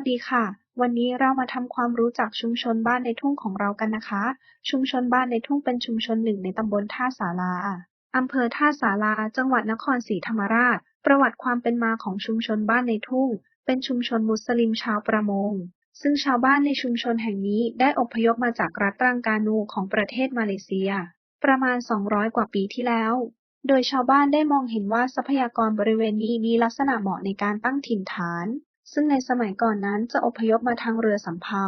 สดีค่ะ วันนี้เรามาทำความรู้จักชุมชนบ้านในทุ่งของเรากันนะคะ ชุมชนบ้านในทุ่งเป็นชุมชนหนึ่งในตำบลท่าสาราอำเภอท่าสาราจังหวัดนครศรีธรรมราช ประวัติความเป็นมาของชุมชนบ้านในทุ่ง เป็นชุมชนมุสลิมชาวประมง ซึ่งชาวบ้านในชุมชนแห่งนี้ได้อพยพมาจากรัฐรังกานูของประเทศมาเลเซีย ประมาณ 200 กว่าปีที่แล้ว โดยชาวบ้านได้มองเห็นว่าทรัพยากรบริเวณนี้มีลักษณะเหมาะในการตั้งถิ่นฐาน ซึ่งในสมัยก่อนนั้นจะอพยพมาทางเรือสำเภา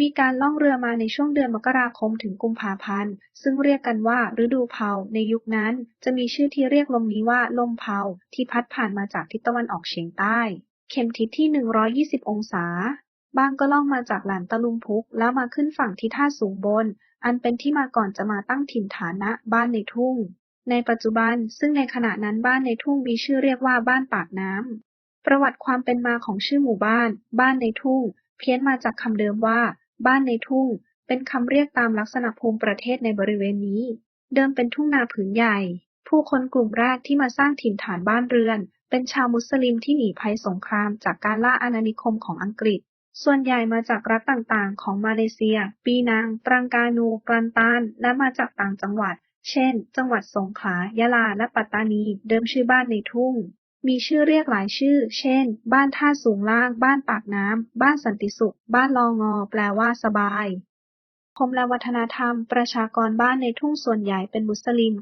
มีการล่องเรือมาในช่วงเดือนมกราคมถึงกุมภาพันธ์ ซึ่งเรียกกันว่าฤดูเภาในยุคนั้นจะมีชื่อที่เรียกลมนี้ว่าลมเภาที่พัดผ่านมาจากทิศตะวันออกเฉียงใต้ เข็มทิศที่ 120 องศา บางก็ล่องมาจากหลานตะลุมพุก แล้วมาขึ้นฝั่งที่ท่าสูงบน อันเป็นที่มาก่อนจะมาตั้งถิ่นฐานะบ้านในทุ่งในปัจจุบันซึ่งในขณะนั้นบ้านในทุ่งมีชื่อเรียกว่าบ้านปากน้ำ ประวัติความเป็นมาของชื่อหมู่บ้าน บ้านในทุ่ง เพี้ยนมาจากคำเดิมว่า บ้านในทุ่ง เป็นคำเรียกตามลักษณะภูมิประเทศในบริเวณนี้ เดิมเป็นทุ่งนาผืนใหญ่ ผู้คนกลุ่มแรกที่มาสร้างถิ่นฐานบ้านเรือน เป็นชาวมุสลิมที่หนีภัยสงครามจากการล่าอาณานิคมของอังกฤษ ส่วนใหญ่มาจากรัฐต่างๆ ของมาเลเซีย ปีนัง ตรังกานูกลันตาน และมาจากต่างจังหวัด เช่น จังหวัดสงขลา ยะลา และปัตตานี เดิมชื่อบ้านในทุ่ง มีชื่อเรียกหลายชื่อ เช่น บ้านท่าสูงล่าง บ้านปากน้ำ บ้านสันติสุข บ้านลองอ แปลว่าสบาย คมและวัฒนธรรม ประชากรบ้านในทุ่งส่วนใหญ่เป็นมุสลิม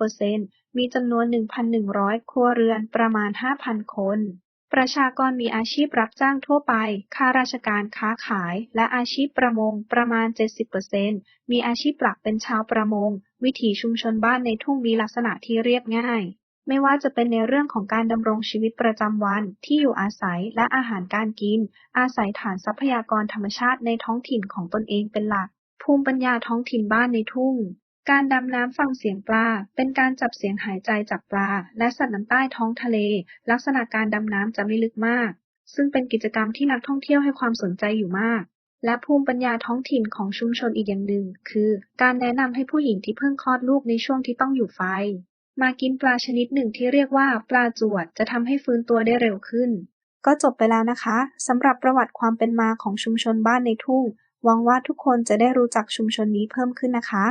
99%มีจำนวน 1,100 ครัวเรือน ประมาณ 5,000 คน ประชากรมีอาชีพรับจ้างทั่วไป ข้าราชการค้าขาย และอาชีพประมง ประมาณ 70%มีอาชีพหลักเป็นชาวประมง วิถีชุมชนบ้านในทุ่งมีลักษณะที่เรียบง่าย ไม่ว่าจะเป็นในเรื่องของการดำรงชีวิตประจำวัน ที่อยู่อาศัย และอาหารการกิน อาศัยฐานทรัพยากรธรรมชาติในท้องถิ่นของตนเองเป็นหลัก ภูมิปัญญาท้องถิ่นบ้านในทุ่ง การดำน้ำฟังเสียงปลา เป็นการจับเสียงหายใจจากปลา และสัตว์น้ำใต้ท้องทะเล ลักษณะการดำน้ำจะไม่ลึกมาก ซึ่งเป็นกิจกรรมที่นักท่องเที่ยวให้ความสนใจอยู่มากและภูมิปัญญาท้องถิ่นของชุมชนอีกอย่างหนึ่ง คือ การแนะนำให้ผู้หญิงที่เพิ่งคลอดลูกในช่วงที่ต้องอยู่ไฟ มากินปลาชนิดหนึ่งที่เรียกว่าปลาจวดจะทำให้ฟื้นตัวได้เร็วขึ้น ก็จบไปแล้วนะคะสำหรับประวัติความเป็นมาของชุมชนบ้านในทุ่งหวังว่าทุกคนจะได้รู้จักชุมชนนี้เพิ่มขึ้นนะคะ